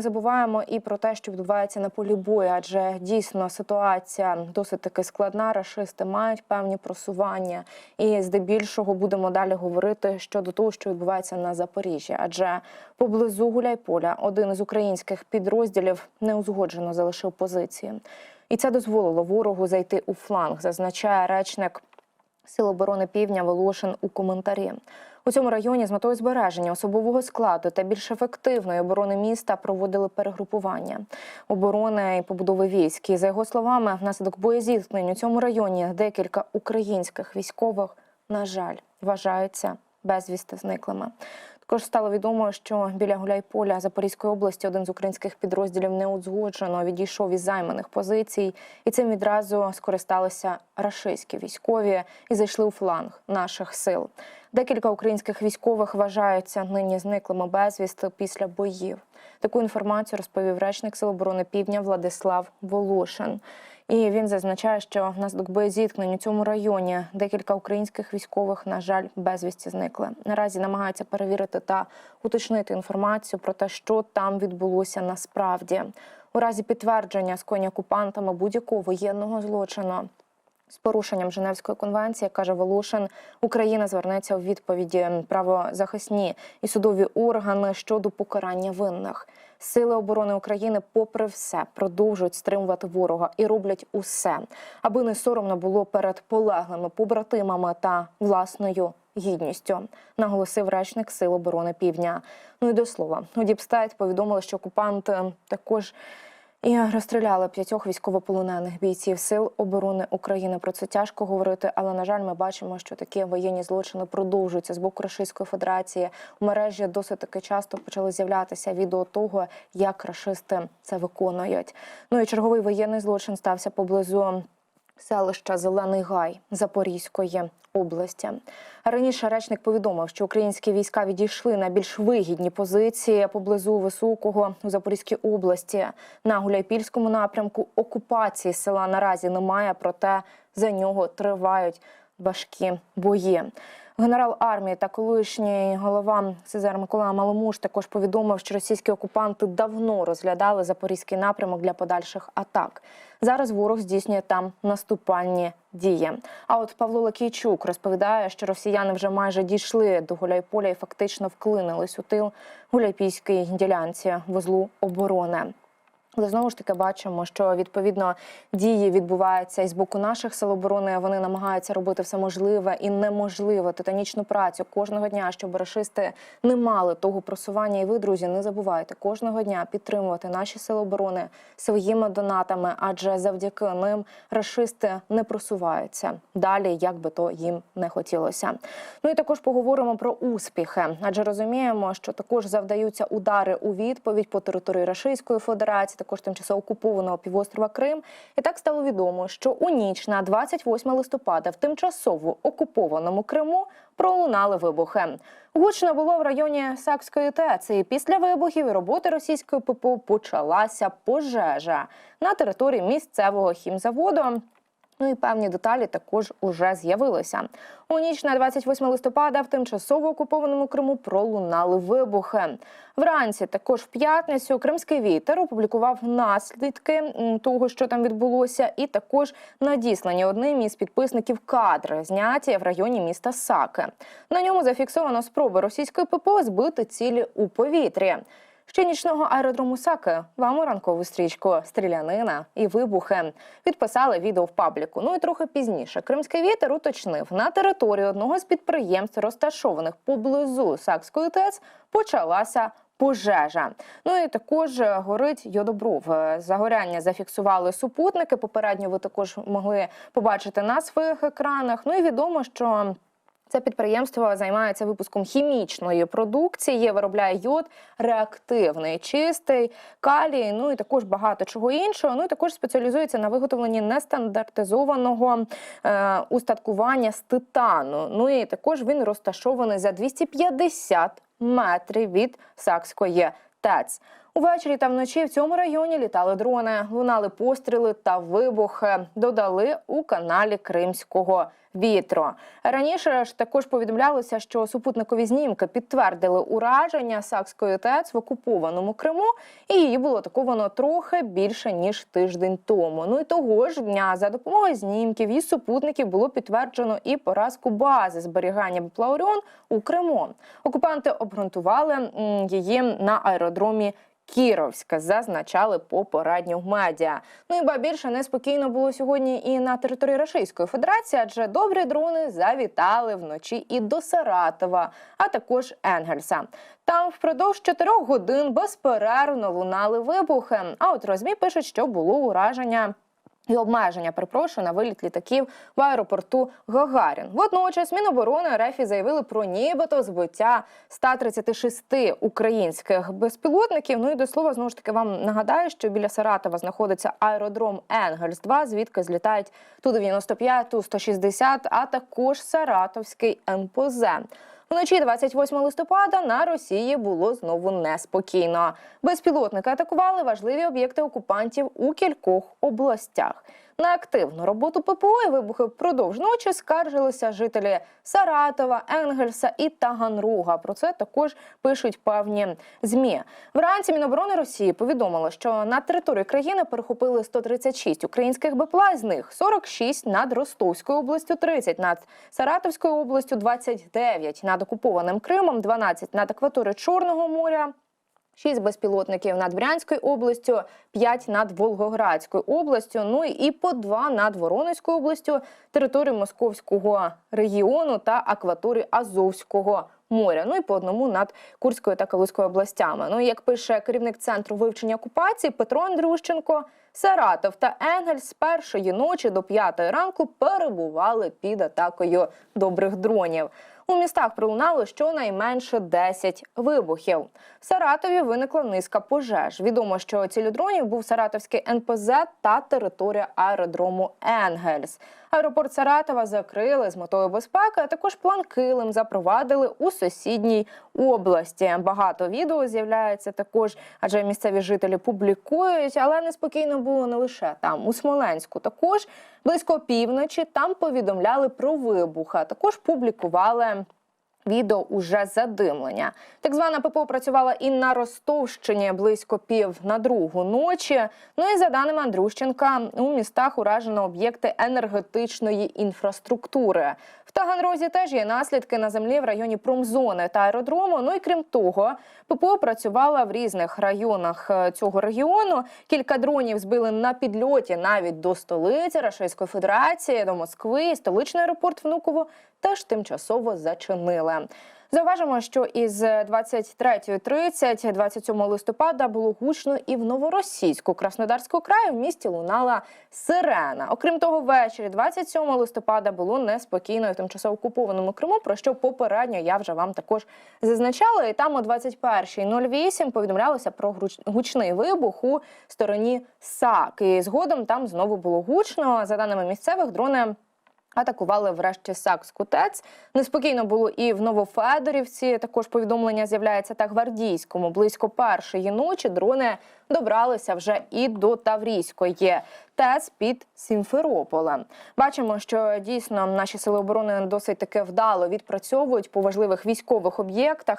забуваємо і про те, що відбувається на полі бою, адже дійсно ситуація досить таки складна. Рашисти мають певні просування, і здебільшого будемо далі говорити щодо того, що відбувається на Запоріжжі, адже поблизу Гуляйполя один із українських підрозділів неузгоджено залишив позиції, і це дозволило ворогу зайти у фланг, зазначає речник. Сил оборони Півдня Волошин у коментарі. У цьому районі з метою збереження особового складу та більш ефективної оборони міста проводили перегрупування оборони і побудови військ. І за його словами, внаслідок боєзіткнень у цьому районі декілька українських військових, на жаль, вважаються безвісти зниклими. Також стало відомо, що біля Гуляйполя Запорізької області один з українських підрозділів неузгоджено відійшов із займаних позицій, і цим відразу скористалися рашистські військові і зайшли у фланг наших сил. Декілька українських військових вважаються нині зниклими безвісти після боїв. Таку інформацію розповів речник Сил оборони Півдня Владислав Волошин. І він зазначає, що внаслідок боєзіткнень у цьому районі декілька українських військових, на жаль, безвісті зникли. Наразі намагаються перевірити та уточнити інформацію про те, що там відбулося насправді. У разі підтвердження скоєння окупантами будь-якого воєнного злочину. З порушенням Женевської конвенції, каже Волошин, Україна звернеться у відповіді правозахисні і судові органи щодо покарання винних. Сили оборони України, попри все, продовжують стримувати ворога і роблять усе, аби не соромно було перед полеглими побратимами та власною гідністю, наголосив речник Сил оборони Півдня. Ну і до слова, у Діпстайт повідомили, що окупанти також. І розстріляли п'ятьох військовополонених бійців сил оборони України. Про це тяжко говорити, але на жаль, ми бачимо, що такі воєнні злочини продовжуються з боку Російської Федерації. У мережі досить таки часто почали з'являтися відео того, як рашисти це виконують. Ну і черговий воєнний злочин стався поблизу. Селища Зелений Гай Запорізької області раніше речник повідомив, що українські війська відійшли на більш вигідні позиції поблизу високого у Запорізькій області на Гуляйпільському напрямку. Окупації села наразі немає, проте за нього тривають важкі бої. Генерал армії та колишній голова СЗР Микола Маломуш також повідомив, що російські окупанти давно розглядали запорізький напрямок для подальших атак. Зараз ворог здійснює там наступальні дії. А от Павло Лакійчук розповідає, що росіяни вже майже дійшли до Гуляйполя і фактично вклинились у тил Гуляйпійській ділянці вузлу оборони. Але знову ж таки бачимо, що відповідно дії відбуваються і з боку наших сил оборони. Вони намагаються робити все можливе і неможливе титанічну працю кожного дня, щоб рашисти не мали того просування. І ви, друзі, не забувайте кожного дня підтримувати наші сили оборони своїми донатами, адже завдяки ним рашисти не просуваються далі, як би то їм не хотілося. Ну і також поговоримо про успіхи, адже розуміємо, що також завдаються удари у відповідь по території Рашистської Федерації також тимчасово окупованого півострова Крим. І так стало відомо, що у ніч на 28 листопада в тимчасово окупованому Криму пролунали вибухи. Гучно було в районі Сакської ТЕЦ. І після вибухів і роботи російської ППО почалася пожежа на території місцевого хімзаводу. Ну і певні деталі також уже з'явилися. У ніч на 28 листопада в тимчасово окупованому Криму пролунали вибухи. Вранці, також в п'ятницю, кримський вітер опублікував наслідки того, що там відбулося, і також надіслані одним із підписників кадри, зняті в районі міста Саки. На ньому зафіксовано спроби російської ППО збити цілі у повітрі. Ще нічного аеродрому Саки вам у ранкову стрічку стрілянина і вибухи підписали відео в пабліку. Ну і трохи пізніше Кримський вітер уточнив на території одного з підприємств, розташованих поблизу Сакської ТЕЦ, почалася. Пожежа, ну і також е, горить йодобров. Е, Загоряння зафіксували супутники. Попередньо ви також могли побачити на своїх екранах. Ну і відомо, що це підприємство займається випуском хімічної продукції, виробляє йод, реактивний, чистий, калій, ну і також багато чого іншого. Ну і також спеціалізується на виготовленні нестандартизованого е, устаткування з титану. Ну і також він розташований за 250 метрів від Сакської ТЕЦ. Увечері та вночі в цьому районі літали дрони, лунали постріли та вибухи. Додали у каналі Кримського вітру. Раніше ж також повідомлялося, що супутникові знімки підтвердили ураження Сакської ТЕЦ в окупованому Криму, і її було атаковано трохи більше ніж тиждень тому. Ну і того ж дня за допомогою знімків і супутників було підтверджено і поразку бази зберігання БПЛА «Оріон» у Криму. Окупанти обґрунтували її на аеродромі. Кіровська зазначали попередньо в медіа. Ну і ба більше неспокійно було сьогодні і на території Російської Федерації, адже добрі дрони завітали вночі і до Саратова, а також Енгельса. Там впродовж чотирьох годин безперервно лунали вибухи. А от розмі пишуть, що було ураження. І обмеження перепрошую на виліт літаків в аеропорту Гагарін. Водночас Міноборони РФ заявили про нібито збиття 136 українських безпілотників. Ну і до слова знову ж таки вам нагадаю, що біля Саратова знаходиться аеродром Енгельс 2 звідки злітають ту 95 ту 160 а також Саратовський МПЗ. Вночі 28 листопада на Росії було знову неспокійно. Безпілотники атакували важливі об'єкти окупантів у кількох областях. На активну роботу ППО і вибухи впродовж ночі скаржилися жителі Саратова, Енгельса і Таганрога. Про це також пишуть певні змі. Вранці Міноборони Росії повідомило, що на території країни перехопили 136 українських БПЛА, з них 46 над Ростовською областю, 30 над Саратовською областю, 29 над окупованим Кримом, 12 над акваторією Чорного моря. 6 безпілотників над Брянською областю, 5 над Волгоградською областю, ну і по 2 над Воронезькою областю, територію Московського регіону та акваторії Азовського моря. Ну і по одному над Курською та Калузькою областями. Ну як пише керівник центру вивчення окупації Петро Андрющенко, Саратов та Енгельс з першої ночі до п'ятої ранку перебували під атакою добрих дронів. У містах пролунало щонайменше 10 вибухів. В Саратові виникла низка пожеж. Відомо, що цілю дронів був Саратовський НПЗ та територія аеродрому Енгельс. Аеропорт Саратова закрили з метою безпеки, а також план килим запровадили у сусідній області. Багато відео з'являється також, адже місцеві жителі публікують, але неспокійно було не лише там. У Смоленську також близько півночі там повідомляли про вибух, а також публікували. Відео уже задимлення. Так звана ППО працювала і на Ростовщині близько пів на другу ночі. Ну і за даними Андрющенка, у містах уражено об'єкти енергетичної інфраструктури. В Таганрозі теж є наслідки на землі в районі промзони та аеродрому. Ну і крім того, ППО працювала в різних районах е, цього регіону. Кілька дронів збили на підльоті навіть до столиці Російської Федерації, до Москви. Столичний аеропорт Внуково теж тимчасово зачинили. Зауважимо, що із 23.30 27 листопада було гучно і в Новоросійську Краснодарського краю в місті лунала сирена. Окрім того, ввечері 27 листопада було неспокійно і в тимчасово окупованому Криму, про що попередньо я вже вам також зазначала. І там о 21.08 повідомлялося про гучний вибух у стороні САК. І згодом там знову було гучно. За даними місцевих, дрони Атакували врешті Сакс Кутець. Неспокійно було і в Новофедорівці. Також повідомлення з'являється та гвардійському. Близько першої ночі дрони добралися вже і до Таврійської ТЕС під Сімферополем. Бачимо, що дійсно наші сили оборони досить таки вдало відпрацьовують по важливих військових об'єктах.